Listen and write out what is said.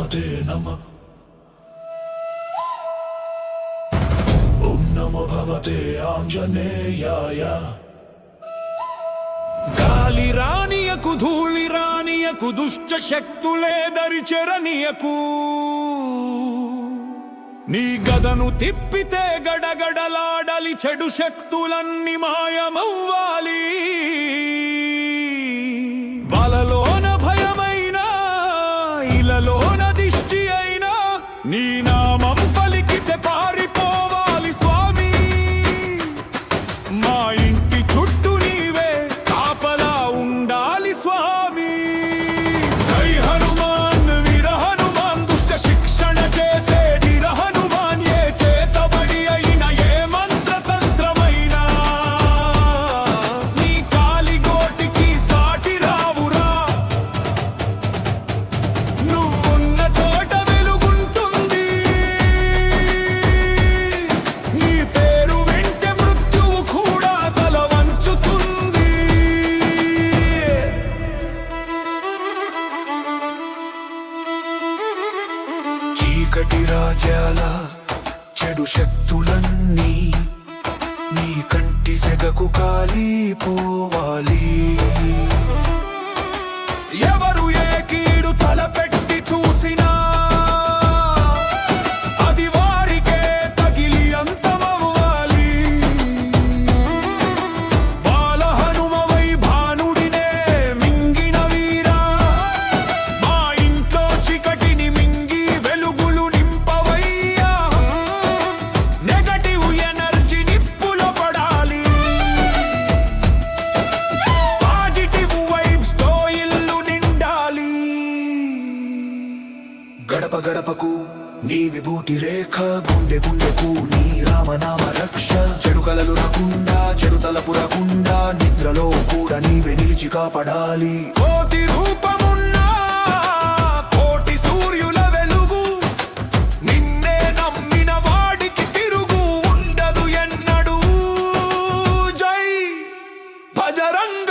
నమతే నమ ఓం నమో భవతే ఆంజనేయాయ గాలి రానియకు ధూళి రానియకు దుష్ట శక్తులే దరిచెరనియకు నీ గదను తిప్పితే గడగడలాడలి చెడు శక్తులన్నీ మాయమవ్వాలి నీ నామం పలికితే పారిపోవాలి స్వామి. మా ఇంటి రాజ్యాల చెడు శక్తులన్నీ నీ కంటి సెగకు కాలిపోవాలి. గడప గడపకు నీ విభూతి రేఖ గుండె గుండెకు నీ రామనామ రక్ష. చెడు కలలు రాకుండా చెడు తలపు రాకుండా నిద్రలో కూడా నీవే నిలిచి కాపాడాలి. కోతి రూపమున్నా సూర్యుల వెలుగు నమ్మిన వాడికి తిరుగు ఉండదు జై భజరంగ